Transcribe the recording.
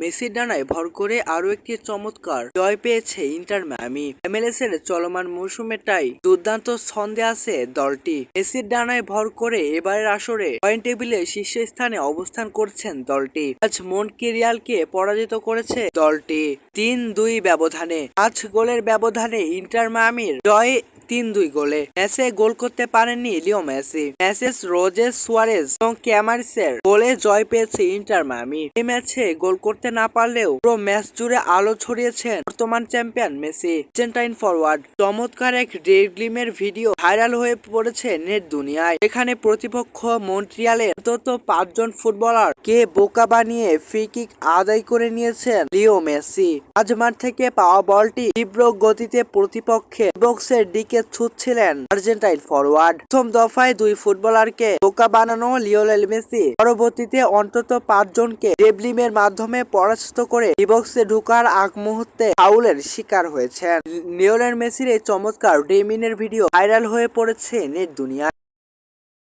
মেসির ডানায় ভর করে আরও একটি চমৎকার জয় পেয়েছে ইন্টার মায়ামি। এমএলএস এর চলমান মৌসুমেটাই দুর্দান্ত ছন্দে আছে দলটি। মেসির ডানায় ভর করে এবারের আসরে পয়েন্ট টেবিলে শীর্ষস্থানে অবস্থান করছেন দলটি। আজ মন্টকিরিয়ালকে পরাজিত করেছে দলটি। তিন দুই ব্যবধানে, পাঁচ গোলের ব্যবধানে ইন্টার মায়ামির জয় তিন দুই গোলে। ম্যাচে গোল করতে পারেননি লিও মেসি। ম্যাসেস রোজেস সুয়ারেজ এবং ক্যামারিসের গোলে জয় পেয়েছে ইন্টার মামি এই ম্যাচে গোল করতে না পারলেও পুরো ম্যাচ জুড়ে আলো ছড়িয়েছেন বর্তমান চ্যাম্পিয়ন মেসি। আর্জেন্টাইন ফরওয়ার্ড চমৎকার এক ডেডগ্লিমের ভিডিও ভাইরাল হয়ে পড়েছে নেট দুনিয়ায়। এখানে প্রতিপক্ষ মন্ট্রিয়ালের অন্তত পাঁচজন ফুটবলার কে বোকা বানিয়ে ফ্রি কিক আদায় করে নিয়েছেন লিও মেসি। আজ মাঠ থেকে পাওয়া বলটি তীব্র গতিতে প্রতিপক্ষের বক্সের দিকে ছুটছিলেন আর্জেন্টাইন ফরওয়ার্ড প্রথম দফায় দুই ফুটবলারকে বোকা বানানো লিওনেল মেসি। পরবর্তীতে অন্তত পাঁচ জনকে ডেবলিমের মাধ্যমে পরাস্ত করে ডিবক্সে ঢুকার আগ মুহূর্তে ফাউলের শিকার হয়েছেন। লিওনেল মেসির এই চমৎকার ডেমিনের ভিডিও ভাইরাল হয়ে পড়েছে নেট দুনিয়ায়।